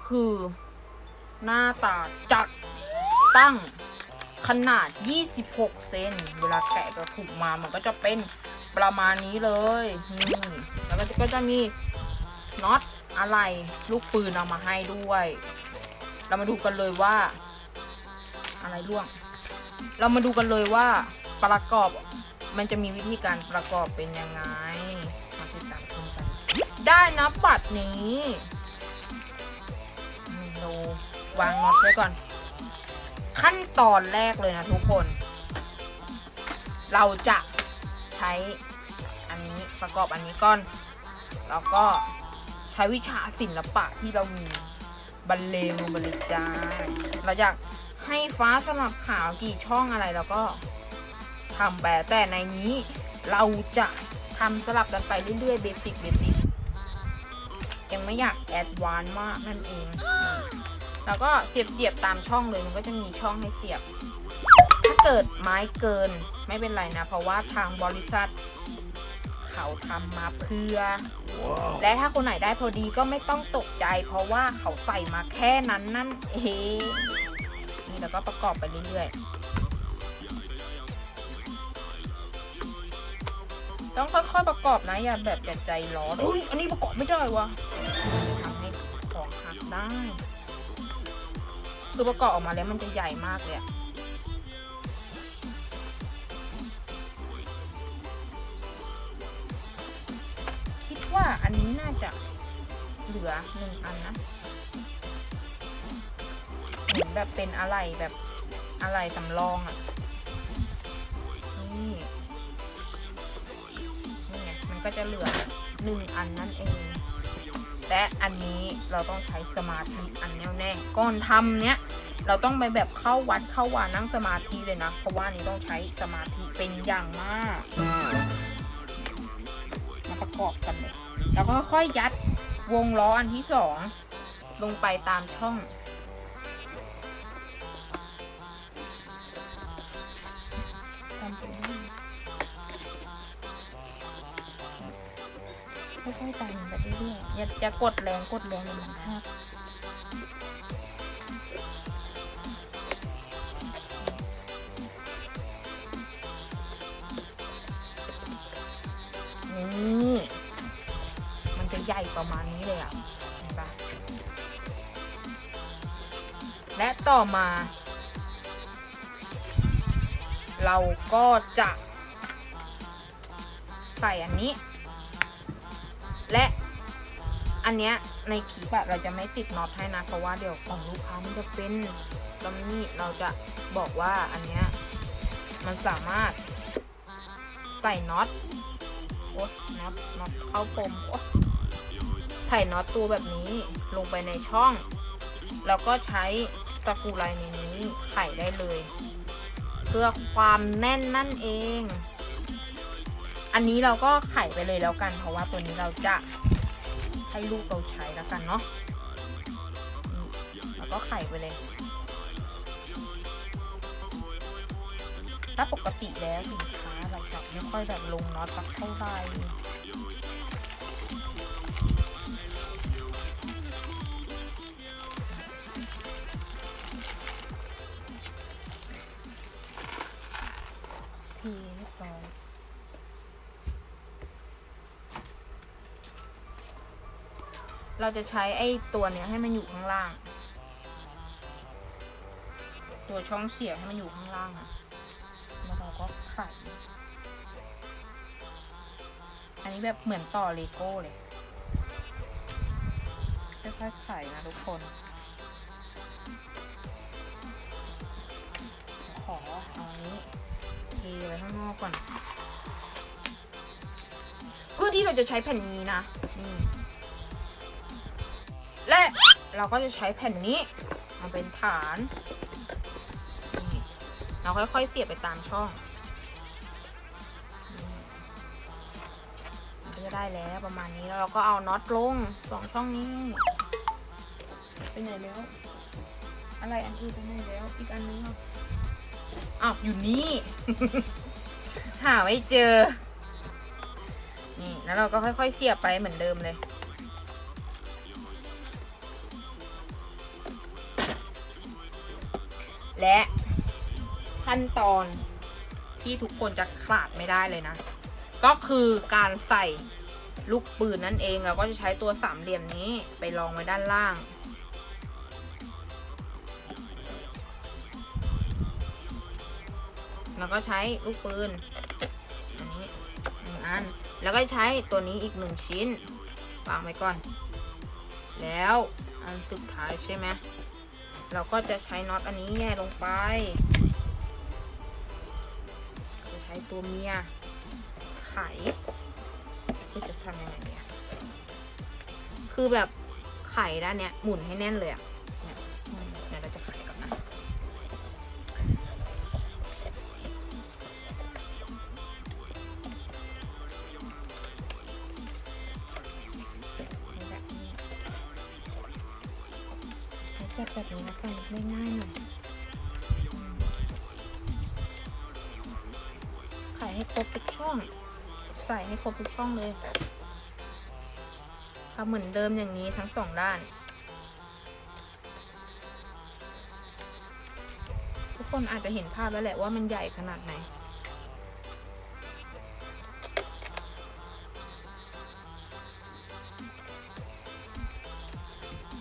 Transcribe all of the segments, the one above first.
็คือ หน้าตาจัดตั้งขนาด 26 เซน เวลาแกะกระถุกมามันก็จะเป็นประมาณนี้เลยนี่แล้วก็จะก็จะมีน็อตอะไรลูกปืนเอามาให้ด้วย เรามาดูกันเลยว่า อะไรร่วง เรามาดูกันเลยว่าประกอบมันจะมีวิธีการประกอบเป็นยังไงมาติดตามชมกันได้นะบัตรนี้ นี่เราวางน็อตไว้ก่อน ขั้นตอนแรกเลยนะทุกคน เราจะใช้อันนี้ประกอบอันนี้ก่อน แล้วก็ใช้วิชาศิลปะที่เรามีบรรเลงลงไปเลยจ้าเราอยากให้ฟ้าสลับขาวกี่ช่องอะไรเราก็ทำไปแต่ในนี้เราจะทำสลับกันไปเรื่อยๆเบสิกเบสิก ยังไม่อยากแอดวานซ์มากนั่นเอง แล้วก็เสียบเสียบๆตามช่องเลยมันก็จะมีช่องให้เสียบ ถ้าเกิดไม้เกินไม่เป็นไรนะ เพราะว่าทางบริษัท เขาทำมาเพื่อและถ้าคนไหนได้พอดีก็ไม่ต้องตกใจ เพราะว่าเขาใส่มาแค่นั้นนั่นเองนี่แล้วก็ประกอบไปเรื่อยๆ ต้องค่อยๆประกอบนะอย่าแบบอย่าใจร้อนอุ้ยอันนี้ประกอบไม่ได้วะจะทำให้ของหักได้ คือประกอบออกมาแล้วมันจะใหญ่มากเลยอะคิดว่าอันนี้น่าจะเหลือหนึ่งอันนะเหมือนแบบเป็นอะไรแบบอะไรสำรองอะ ก็จะเหลือหนึ่งอันนั่นเอง และอันนี้เราต้องใช้สมาธิอันแน่วแน่ก่อนทำเนี้ยเราต้องไปแบบเข้าวัดเข้าวานั่งสมาธิเลยนะ เพราะว่านนี้ต้องใช้สมาธิเป็นอย่างมากมาประกอบกันเลยแล้วก็ค่อยยัดวงล้ออันที่สองลงไปตามช่อง ค่อยๆดันไปเรื่อยๆอย่าอย่ากดแรงกดแรงเลยมันหักนี่มันจะใหญ่ประมาณนี้เลยอะเห็นปะและต่อมา เราก็จะใส่อันนี้ และอันเนี้ยในคลิปอะเราจะไม่ติดน็อตให้นะเพราะว่าเดี๋ยวของลูกค้ามันจะเป็นตรงนี้เราจะบอกว่าอันเนี้ยมันสามารถใส่น็อตโอ๊น็อตน็อตเข้าปมโอ๊ใส่น็อตตัวแบบนี้ลงไปในช่อง แล้วก็ใช้ตะกูไลในนี้ไขได้เลย เพื่อความแน่นนั่นเอง อันนี้เราก็ไขไปเลยแล้วกัน เพราะว่าตัวนี้เราจะให้ลูกเราใช้แล้วกันเนาะแล้วก็ไขไปเลยถ้าปกติแล้วสินค้าเราจะไม่ค่อยแบบลงน็อตสักเท่าไหร่ เราจะใช้ไอ้ตัวเนี้ยให้มันอยู่ข้างล่าง ตัวช่องเสียบให้มันอยู่ข้างล่างอะแล้วเราก็ไขอันนี้แบบเหมือนต่อเลโก้เลยค่อยๆไขนะทุกคน ขอเอาอันนี้เทไว้ข้างนอกก่อนเพื่อที่เราจะใช้แผ่นนี้นะ และเราก็จะใช้แผ่นนี้มาเป็นฐานเราค่อยๆเสียบไปตามช่องก็จะได้แล้วประมาณนี้แล้วเราก็เอาน็อตลงสองช่องนี้ไปไหนแล้ว อะไรอันอื่นไปไหนแล้ว อีกอันนึงอะอ้าวอยู่นี่ หาไม่เจอ นี่แล้วเราก็ค่อยๆเสียบไปเหมือนเดิมเลย และขั้นตอนที่ทุกคนจะขาดไม่ได้เลยนะ ก็คือการใส่ลูกปืนนั่นเองเราก็จะใช้ตัวสามเหลี่ยมนี้ไปรองไว้ด้านล่าง แล้วก็ใช้ลูกปืนอันนี้หนึ่งอัน แล้วก็ใช้ตัวนี้อีกหนึ่งชิ้นวางไว้ก่อน แล้วอันสุดท้ายใช่ไหม เราก็จะใช้น็อตอันนี้แง่ลงไป จะใช้ตัวเมีย ไขคือจะทำยังไงเนี่ยคือแบบไข่ด้านเนี้ยหมุนให้แน่นเลยอะ ให้ครบทุกช่อง ใส่ให้ครบทุกช่องเลยทำเหมือนเดิมอย่างนี้ทั้งสองด้าน ทุกคนอาจจะเห็นภาพแล้วแหละว่ามันใหญ่ขนาดไหน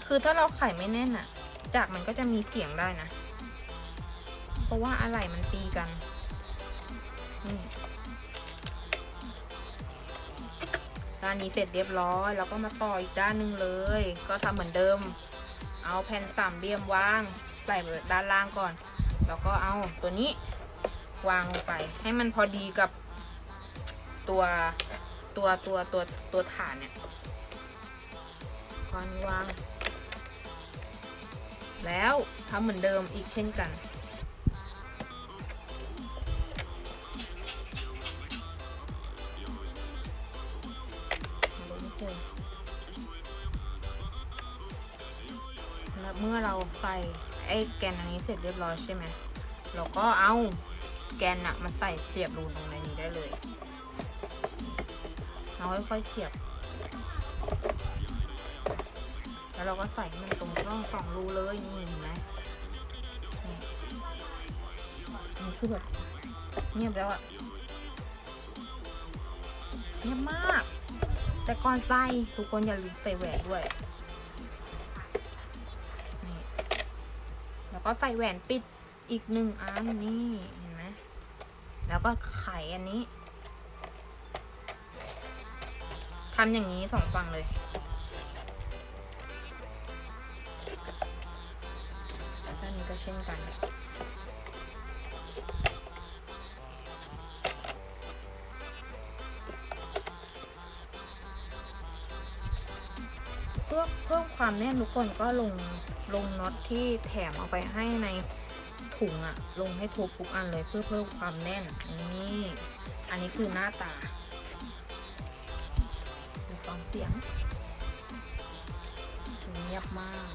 คือถ้าเราไขไม่แน่นอะจากมันก็จะมีเสียงได้นะ เพราะว่าอะไหล่มันตีกัน นี่ ด้านนี้เสร็จเรียบร้อยแล้วก็มาต่ออีกด้านหนึ่งเลย ก็ทำเหมือนเดิม เอาแผ่นสามเหลี่ยมวางใส่ด้านล่างก่อน แล้วก็เอาตัวนี้วางลงไป ให้มันพอดีกับตัวตัวตัวตัวตัวฐานเนี่ยวางวาง แล้วทำเหมือนเดิมอีกเช่นกัน เมื่อเราใส่ไอ้แกนอันนี้เสร็จเรียบร้อยใช่ไหมเราก็เอาแกนน่ะมาใส่เสียบรูตรงในนี้ได้เลยเราค่อยๆเสียบ แล้วเราก็ใส่มันตรงร่องสองรูเลยนี่เห็นไหมนี่คือแบบเงียบแล้วอะเงียบมาก แต่ก่อนใส่ทุกคนอย่าลืมใส่แหวนด้วย แล้วก็ใส่แหวนปิดอีกหนึ่งอันนี่เห็นไหมแล้วก็ไขอันนี้ทำอย่างนี้สองฝั่งเลยด้านนี้ก็เช่นกันเพื่อเพิ่มความแน่นทุกคนก็ลง ลงน็อตที่แถมเอาไปให้ในถุงอะลงให้ทุกทุกอันเลยเพื่อเพิ่มความแน่นนี่อันนี้คือหน้าตาฟังเสียงเงียบมาก